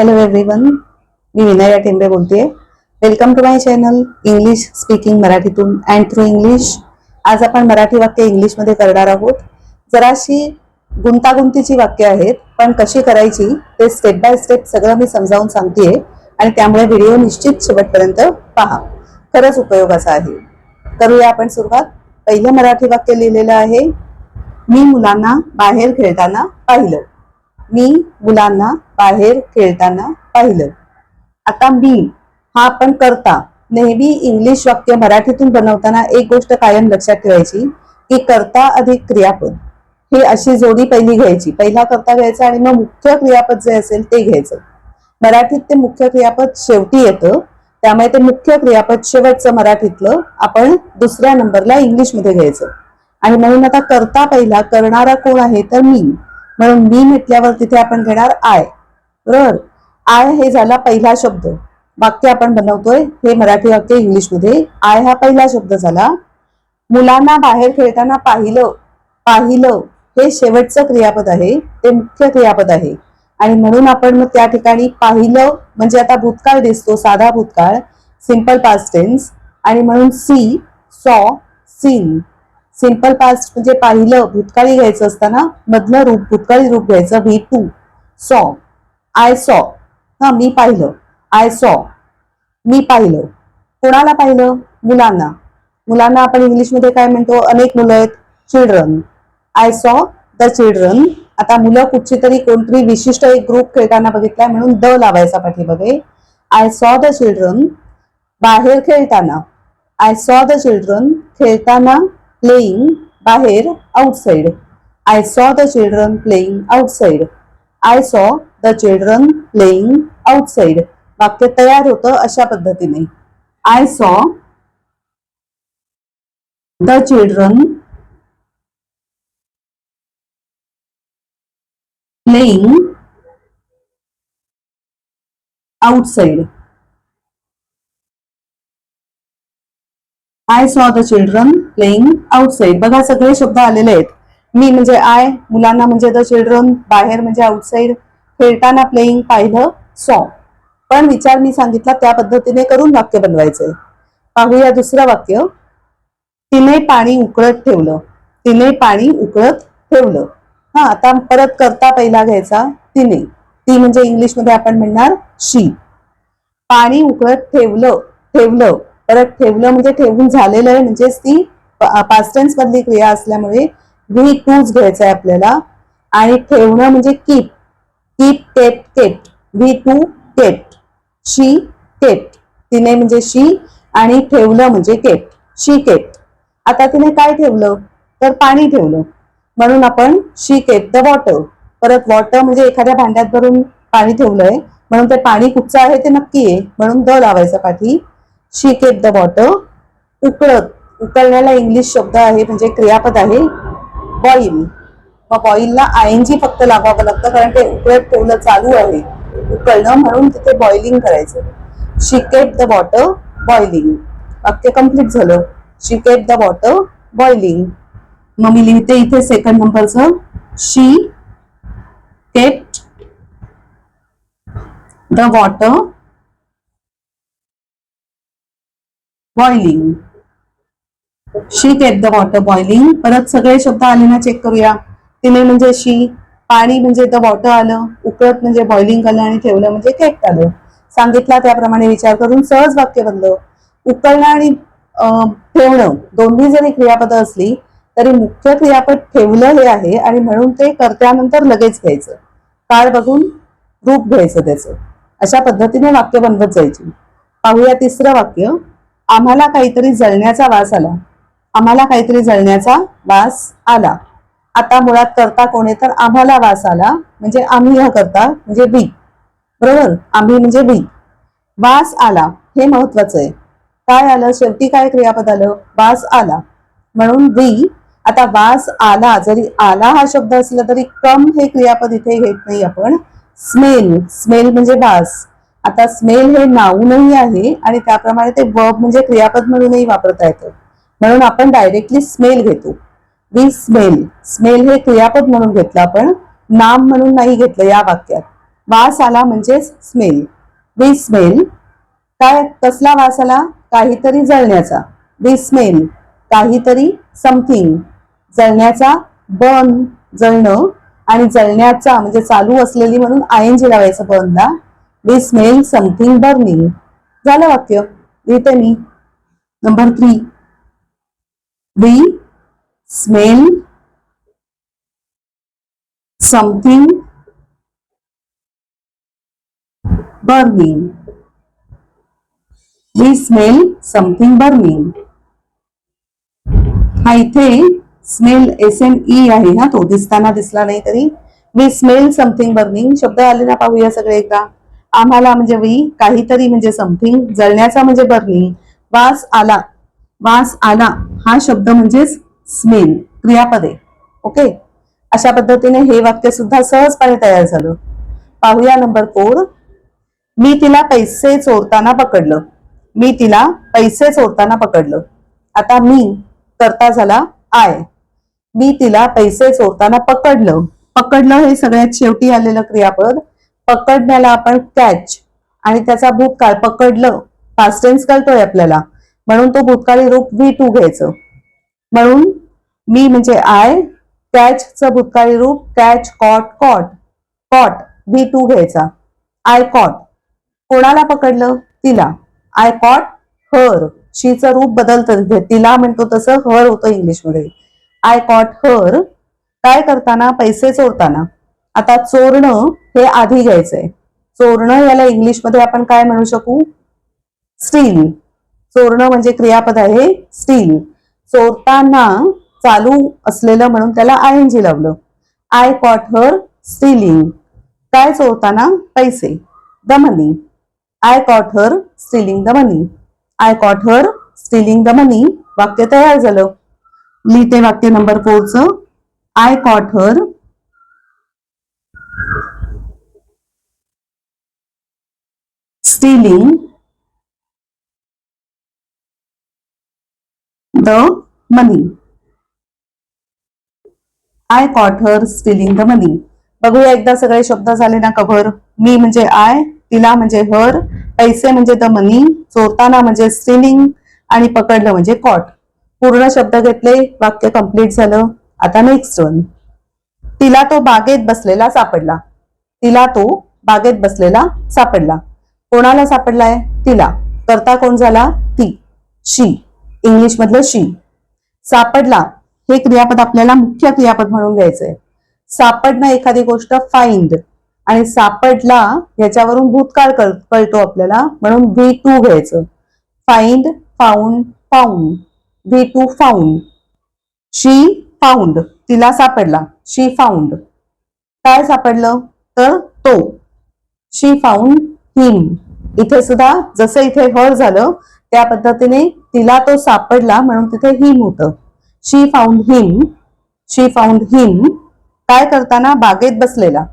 Hello everyone मी विनया टेंबे बोलतेय welcome to my channel English speaking मराठीतून and through English आज आपण मराठी वाक्य इंग्लिशमध्ये करणार आहोत. जराशी गुंतागुंतीची वाक्य आहेत पण कशी करायची ते स्टेप बाय स्टेप सगळं मी समजावून सांगतेय आणि त्यामुळे व्हिडिओ निश्चित शेवटपर्यंत पहा. खरंच उपयोगाचा आहे. करूया आपण सुरुवात. पहिलं मराठी वाक्य लिहिलेलं आहे मी मुलांना बाहेर खेळताना पाहिलं. मी मुलांना बाहेर खेळताना पाहिलं. आता मी हा आपण करता. नेहमी इंग्लिश वाक्य मराठीतून बनवताना एक गोष्ट कायम लक्षात ठेवायची की करता अधिक क्रियापद. ही अशी जोडी पहिली घ्यायची. पहिला करता घ्यायचा आणि मग मुख्य क्रियापद जे असेल ते घ्यायचं. मराठीत ते मुख्य क्रियापद शेवटी येतं. त्यामुळे ते मुख्य क्रियापद शेवटचं मराठीतलं आपण दुसऱ्या नंबरला इंग्लिशमध्ये घ्यायचं. आणि म्हणून आता करता पहिला करणारा कोण आहे तर मी. म्हणून मी म्हटल्यावर तिथे आपण घेणार आय. रर आय हे झाला पहिला शब्द. वाक्य आपण बनवतोय हे मराठी वाक्य इंग्लिशमध्ये. आय हा पहिला शब्द झाला. मुलांना बाहेर खेळताना पाहिलं पाहिलं हे शेवटचं क्रियापद आहे ते मुख्य क्रियापद आहे. आणि म्हणून आपण मग त्या ठिकाणी पाहिलं म्हणजे आता भूतकाळ दिसतो साधा भूतकाळ सिंपल पास्ट टेन्स आणि म्हणून see saw seen. Simple past म्हणजे पाहिलं भूतकाळी घ्यायचं असताना मधलं रूप भूतकाळी रूप घ्यायचं V two saw. I saw हा मी पाहिलं. आय सॉ मी पाहिलं. कोणाला पाहिलं? मुलांना. मुलांना आपण इंग्लिशमध्ये काय म्हणतो? अनेक मुलं आहेत. Children I saw the children आता मुलं कुठची तरी कोणतरी विशिष्ट एक ग्रुप खेळताना बघितलाय म्हणून द लावायचा पाठीमध्ये आय सॉ द चिल्ड्रन बाहेर खेळताना. आय सॉ द चिल्ड्रन खेळताना प्लेईंग बाहेर outside I saw the children playing outside I saw the children playing outside. वाक्य तयार होतं अशा पद्धतीने. I saw the children playing outside I saw the children playing outside बघा सगळे शब्द आलेले आहेत. मी म्हणजे आय मुलांना म्हणजे द चिल्ड्रन बाहेर म्हणजे आउटसाइड खेळताना प्लेईंग पाहिलं सॉन्ग पण विचार मी सांगितला त्या पद्धतीने करून वाक्य बनवायचंय पाहूया दुसरं वाक्य. तिने पाणी उकळत ठेवलं. तिने पाणी उकळत ठेवलं. हा आता परत करता पहिला घ्यायचा. तिने. ती म्हणजे इंग्लिशमध्ये आपण म्हणणार शी पाणी उकळत ठेवलं ठेवलं. परत ठेवलं म्हणजे ठेवून झालेलं आहे म्हणजेच ती पास्टेन्स मधली क्रिया असल्यामुळे व्ही टूच घ्यायचं आहे आपल्याला. आणि ठेवणं म्हणजे keep he tape Kate V two Kate she tape तिने म्हणजे शी आणि ठेवलं म्हणजे केप शी केप आता तिने काय ठेवलं? तर पाणी ठेवलं. म्हणून आपण शी केप द वॉटर परत वॉटर म्हणजे एखाद्या भांड्यात भरून पाणी ठेवलंय. म्हणून ते पाणी कुठचं आहे ते नक्की आहे. म्हणून द लावायचा पाठी. शी केप द वॉटर उकळत. उकळण्याला इंग्लिश शब्द आहे म्हणजे क्रियापद आहे. बॉईल मग बॉईलला आयएनजी फक्त लावावं लागतं कारण ते उकळत ठेवलं चालू आहे. उकळणं म्हणून तिथे बॉइलिंग करायचं. She kept the water boiling वाक्य कंप्लीट झालं. शिकेट द वॉटर बॉइलिंग मग मी लिहिते इथे सेकंड नंबरचं she kept the water boiling she kept the water boiling परत सगळे शब्द आले ना चेक करूया. तिने म्हणजे शी पाणी म्हणजे द वॉटर आलं उकळत म्हणजे बॉइलिंग आलं आणि ठेवलं म्हणजे केक आलं सांगितला त्याप्रमाणे विचार करून सहज वाक्य बनलं. उकळणं आणि ठेवणं दोन्ही जरी क्रियापद असली तरी मुख्य क्रियापद ठेवलं हे आहे आणि म्हणून ते करत्यानंतर लगेच घ्यायचं. काळ बघून रूप घ्यायचं त्याचं. अशा पद्धतीने वाक्य बनवत जायची. पाहूया तिसरं वाक्य. आम्हाला काहीतरी जळण्याचा वास आला. आम्हाला काहीतरी जळण्याचा वास आला. आता मुळात करता कोणी तर आम्हाला वास आला. म्हणजे आम्ही हा करता म्हणजे बी. बरोबर? आम्ही म्हणजे बी. वास आला हे महत्वाचं आहे. काय आलं? शेवटी काय क्रियापद आलं? वास आला. म्हणून बी आता वास आला जरी आला हा शब्द असला तरी कम हे क्रियापद इथे घेत नाही आपण. स्मेल स्मेल म्हणजे वास. आता स्मेल हे नाऊनही आहे आणि त्याप्रमाणे ते वर्ब म्हणजे क्रियापद म्हणूनही वापरता येतं. म्हणून आपण डायरेक्टली स्मेल घेतो. वी स्मेल स्मेल हे क्रियापद म्हणून घेतलं आपण. नाम म्हणून नाही घेतलं या वाक्यात. वास आला म्हणजेच स्मेल वी स्मेल काय कसला वास आला? काहीतरी जळण्याचा. वी स्मेल काहीतरी समथिंग जळण्याचा बर्न जळणं आणि जळण्याचा म्हणजे चालू असलेली म्हणून आयन जी लावायचं बर्नला वी स्मेल समथिंग बर्निंग झालं वाक्य. लिहिते मी. Number three we smell something burning. We smell something burning. हा इथे स्मेल एस एम ई आहे. हा तो दिसताना दिसला नाही तरी. वी स्मेल समथिंग बर्निंग शब्द आले ना पाहूया सगळे एकदा. आम्हाला म्हणजे वी काहीतरी म्हणजे समथिंग जळण्याचा म्हणजे बर्निंग वास आला. वास आला. हा शब्द म्हणजेच स्मिन क्रियापदे. ओके अशा पद्धतीने हे वाक्य सुद्धा सहजपणे तयार झालं. पाहूया नंबर फोर मी तिला पैसे चोरताना पकडलं. मी तिला पैसे चोरताना पकडलं. आता मी करता झाला आय. मी तिला पैसे चोरताना पकडलं. पकडलं हे सगळ्यात शेवटी आलेलं क्रियापद. पकडण्याला आपण कॅच आणि त्याचा भूतकाळ पकडलं. फास्टेन्स कळतोय आपल्याला. म्हणून तो भूतकाळी रूप व्ही टू घ्यायचं. म्हणून मी म्हणजे आय कॅचचं भूतकाळी रूप catch caught caught caught V two घ्यायचा. आय कॉट कोणाला पकडलं? तिला. आय कॉट हर शीचं रूप बदलतं. तिथे तिला म्हणतो तसं हर होतं इंग्लिशमध्ये. आय कॉट हर काय करताना? पैसे चोरताना. आता चोरणं हे आधी घ्यायचंय. चोरणं याला इंग्लिशमध्ये आपण काय म्हणू शकू? स्टील. चोरणं म्हणजे क्रियापद आहे स्टील. चोरताना चालू असलेलं म्हणून त्याला आय एन जी लावलं. आय कॉट हर स्टीलिंग काय चोरताना? पैसे. The money I caught her stealing the money I caught her stealing the money वाक्य तयार झालं. लिहिते वाक्य number फोरचं I caught her stealing the money I caught her stealing the money बघूया एकदा सगळे शब्द झाले ना कव्हर मी म्हणजे आय तिला म्हणजे हर पैसे म्हणजे द मनी चोरताना म्हणजे स्टिलिंग आणि पकडलं म्हणजे कॉट पूर्ण शब्द घेतले वाक्य कंप्लीट झालं. आता नेक्स्ट वन तिला तो बागेत बसलेला सापडला. तिला तो बागेत बसलेला सापडला. कोणाला सापडलाय? तिला. करता कोण झाला? ती. शी इंग्लिश मधलं शी सापडला. हे क्रियापद आपल्याला मुख्य क्रियापद म्हणून घ्यायचंय. सापडणं एखादी गोष्ट फाइंड आणि सापडला याच्यावरून भूतकाळ कळतो आपल्याला म्हणून व्ही टू घ्यायचं. Find found found V two found she found तिला सापडला. शी फाउंड काय सापडलं? तर तो. शी फाउंड हिम इथे सुद्धा जसं इथे हर झालं त्या पद्धतीने तिला तो सापडला म्हणून तिथे हिम होतं. She found him she found him काय करताना बागेत बसलेला.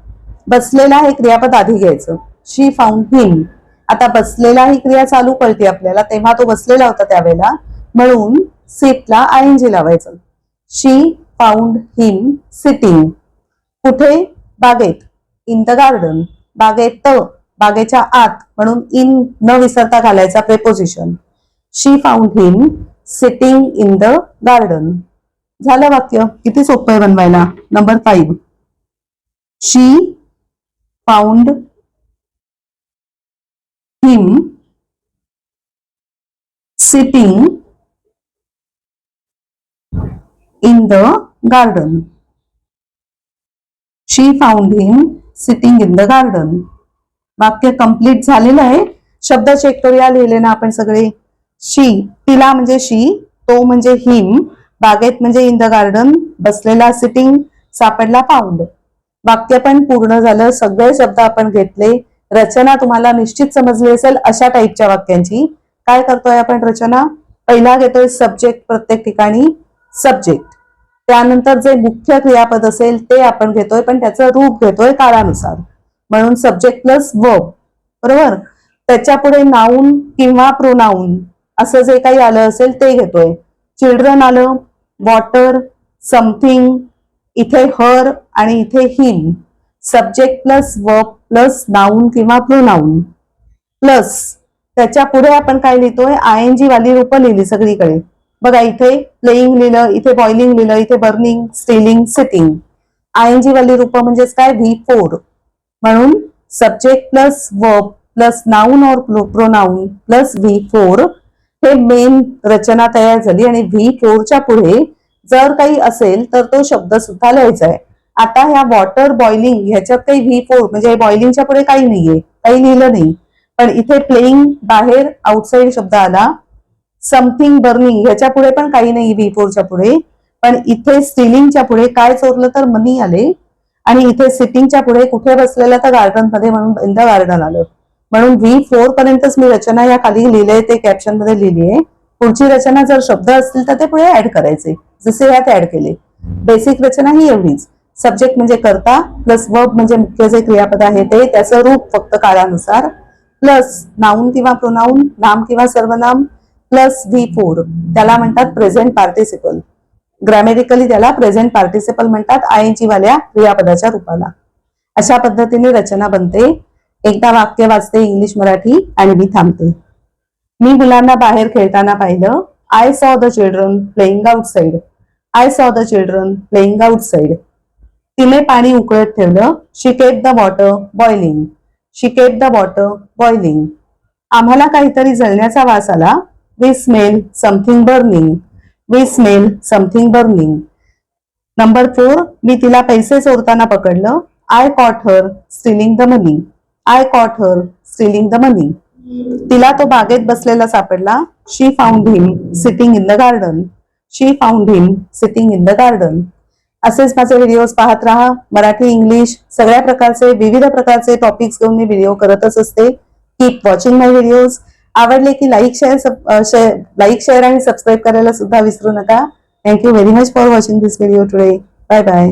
बसलेला हे क्रियापद आधी घ्यायचं. शी फाउंड हिम आता बसलेला ही क्रिया चालू कळते आपल्याला. तेव्हा तो बसलेला होता त्यावेळेला. म्हणून सिटला आय एन जी लावायचं. शी फाउंड हिम सिटिंग कुठे? बागेत. इन द गार्डन बागेत. बागेच्या आत. म्हणून इन न विसरता घालायचा preposition she found him sitting in the garden झालं वाक्य? किती सोपं आहे बनवायला? Number five she found him sitting in the garden she found him sitting in the garden वाक्य कंप्लीट झालेलं आहे. शब्द चेक करूया लिहिले ना आपण सगळे. शी तिला म्हणजे शी तो म्हणजे हिम बागेत म्हणजे इन द गार्डन बसलेला सिटिंग सापडला पाऊंड वाक्य पण पूर्ण झालं सगळे शब्द आपण घेतले. रचना तुम्हाला निश्चित समजली असेल अशा टाईपच्या वाक्यांची. काय करतोय आपण रचना? पहिला घेतोय सब्जेक्ट प्रत्येक ठिकाणी सब्जेक्ट त्यानंतर जे मुख्य क्रियापद असेल ते आपण घेतोय पण त्याचं रूप घेतोय काळानुसार. म्हणून सब्जेक्ट प्लस वर्ब बरोबर? त्याच्या पुढे नाऊन किंवा प्रोनाऊन असं जे काही आलं असेल ते घेतोय. चिल्ड्रन आलं वॉटर समथिंग इथे हर आणि इथे him subject plus verb plus noun किंवा प्रोनाऊन प्लस त्याच्या पुढे आपण काय लिहितोय? आय एन जी वाली रूपं लिहिली सगळीकडे. बघा इथे प्लेईंग लिहिलं इथे बॉइलिंग लिहिलं इथे burning stealing sitting I N G वाली रूपं म्हणजेच काय? व्ही फोर म्हणून subject plus verb plus noun और प्रोनाऊन प्लस व्ही फोर हे मेन रचना तयार झाली आणि व्ही फोरच्या पुढे जर काही असेल तर तो शब्द सुद्धा लिहायचा आहे. आता ह्या वॉटर बॉइलिंग ह्याच्यात काही व्ही फोर म्हणजे बॉइलिंगच्या पुढे काही नाहीये काही लिहिलं नाही. पण इथे प्लेइंग बाहेर आउटसाइड शब्द आला. समथिंग बर्निंग ह्याच्या पुढे पण काही नाही व्ही फोरच्या पुढे. पण इथे स्टिलिंगच्या पुढे काय चोरलं तर मनी आले. आणि इथे सिटिंगच्या पुढे कुठे बसलेलं तर गार्डनमध्ये म्हणून इन द गार्डन आलं. म्हणून व्ही फोर पर्यंतच मी रचना या खाली लिहिलंय ते कॅप्शनमध्ये लिहिली आहे. पुढची रचना जर शब्द असतील तर ते पुढे ऍड करायचे. जसे यात ऍड केले. बेसिक रचना ही एवढीच. सब्जेक्ट म्हणजे करता प्लस वर्ब म्हणजे मुख्य जे क्रियापद आहे ते त्याचं रूप फक्त काळानुसार. प्लस नाऊन किंवा प्रोनाऊन नाम किंवा सर्वनाम प्लस व्ही फोर त्याला म्हणतात प्रेझेंट पार्टिसिपल ग्रॅमेरिकली त्याला प्रेझेंट पार्टिसिपल म्हणतात आय एन वाल्या क्रियापदाच्या रूपाला. अशा पद्धतीने रचना बनते. एकदा वाक्य वाचते इंग्लिश मराठी आणि मी थांबते. मी मुलांना बाहेर खेळताना पाहिलं I saw the children playing outside I saw the children playing outside तिने पाणी उकळत ठेवलं she kept the water boiling she kept the water boiling आम्हाला काहीतरी जळण्याचा वास आला. We smell something burning we smell something burning number four मी तिला पैसे चोरताना पकडलं. I caught her stealing the money I caught her stealing the money तिला तो बागेत बसलेला सापडला. She found him sitting in the garden she found him sitting in the garden असेच माझे व्हिडिओज पाहत राहा. मराठी इंग्लिश सगळ्या प्रकारचे विविध प्रकारचे टॉपिक्स घेऊन मी व्हिडिओ करतच असते. कीप वॉचिंग माय व्हिडिओज आवडले की लाईक शेअर लाईक शेअर आणि सबस्क्राईब करायला सुद्धा विसरू नका. Thank you very much for watching this video today bye bye